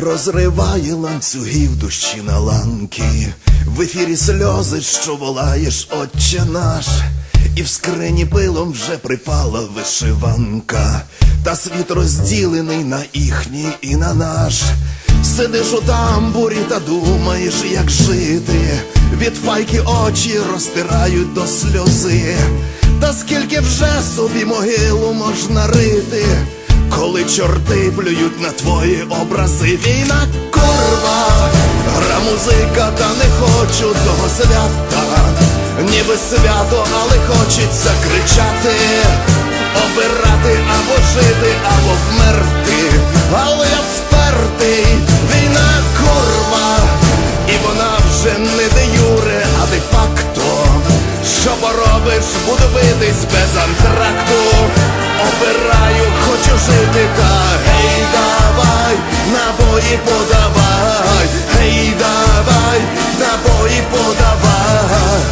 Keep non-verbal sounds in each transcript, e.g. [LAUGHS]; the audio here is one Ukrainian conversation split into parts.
Розриває ланцюгів душі на ланки, в ефірі сльози, що волаєш, отче наш, і в скрині пилом вже припала вишиванка, та світ розділений на їхній і на наш. Сидиш у тамбурі та думаєш, як жити. Від файки очі розтирають до сльози. Та скільки вже собі могилу можна рити, коли чорти плюють на твої образи. Війна корва, гра музика, та не хочу того свята. Ніби свято, але хочеться кричати, обирати або жити, або вмерти. Але я впертий, набої подавай, гей, давай, набої подавай.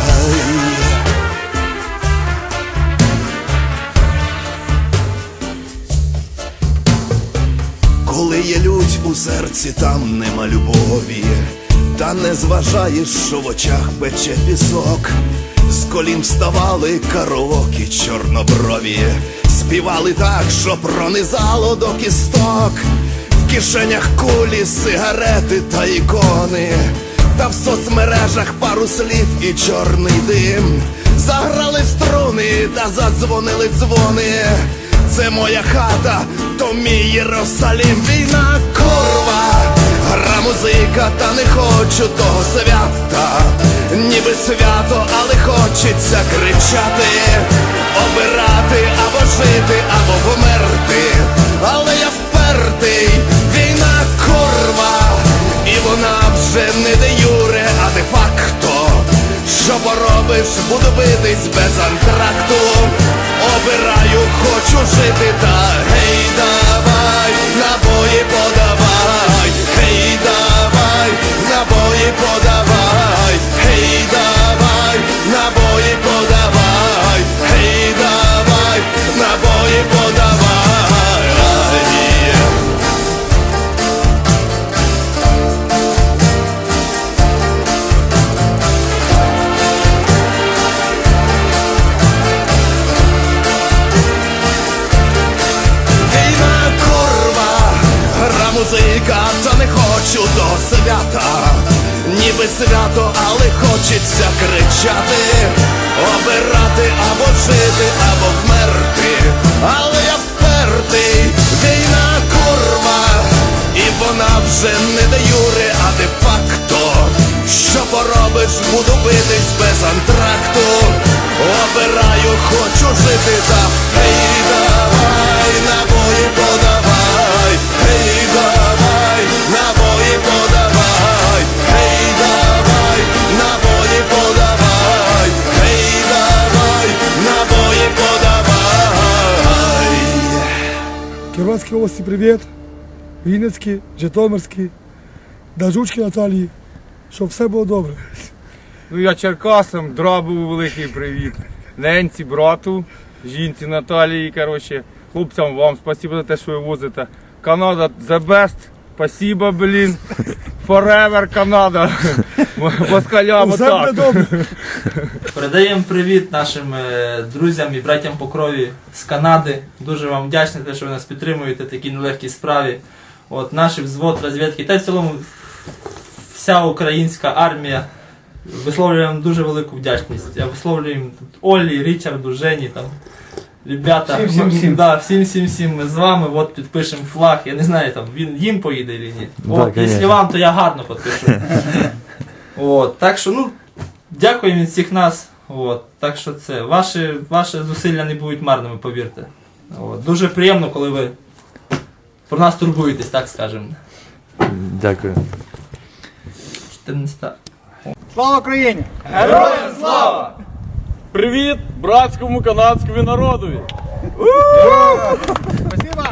Коли є лють у серці, там нема любові, та не зважаєш, що в очах пече пісок. З колін вставали караокі чорноброві, співали так, що пронизало до кісток. В кишенях кулі, сигарети та ікони, та в соцмережах пару слів і чорний дим. Заграли струни та задзвонили дзвони. Це моя хата, то мій Єрусалім, війна курва, гра музика, та не хочу того свята, ніби свято, але хочеться кричати, обирати або жити, або померти, але я буду без антракту. Обираю, хочу жити, та гей, давай, набої подавай, гей, давай, набої подавай, музика, не хочу до свята. Ніби свято, але хочеться кричати, обирати або жити, або вмерти. Але я впертий, війна курва, і вона вже не де юре, а де факто. Що поробиш, буду битись без антракту. Обираю, хочу жити та гей, Кіровоградській області привіт, Вінницькій, Житомирській, Дажучки Наталії, щоб все було добре. Ну я Черкасам, Драбову великий привіт. Ненці, брату, жінці Наталії, коротше, хлопцям вам спасибо за те, що ви возите. Канада the best. Спасибо, блін. Forever Канада. Москалям отак. Передаємо привіт нашим е, друзям і братям по крові з Канади. Дуже вам вдячні, те, що ви нас підтримуєте в такій нелегкій справі. От наш взвод розвідки та в цілому вся українська армія. Висловлюю вам дуже велику вдячність. Я висловлюю тут Олі, Річарду, Жені там. Ребята, Всім, всім, всім. Да, всім, всім, всім. Ми з вами, от підпишемо флаг. Я не знаю, там він їм поїде чи ні. От, якщо вам, то я гарно підпишу. [LAUGHS] От, так що, ну, дякуємо від всіх нас. От, так що це, ваші, ваші зусилля не будуть марними, повірте. От, дуже приємно, коли ви про нас турбуєтесь, так скажемо. Дякую. 14. Слава Україні! Привіт братському канадському народові. Спасибо!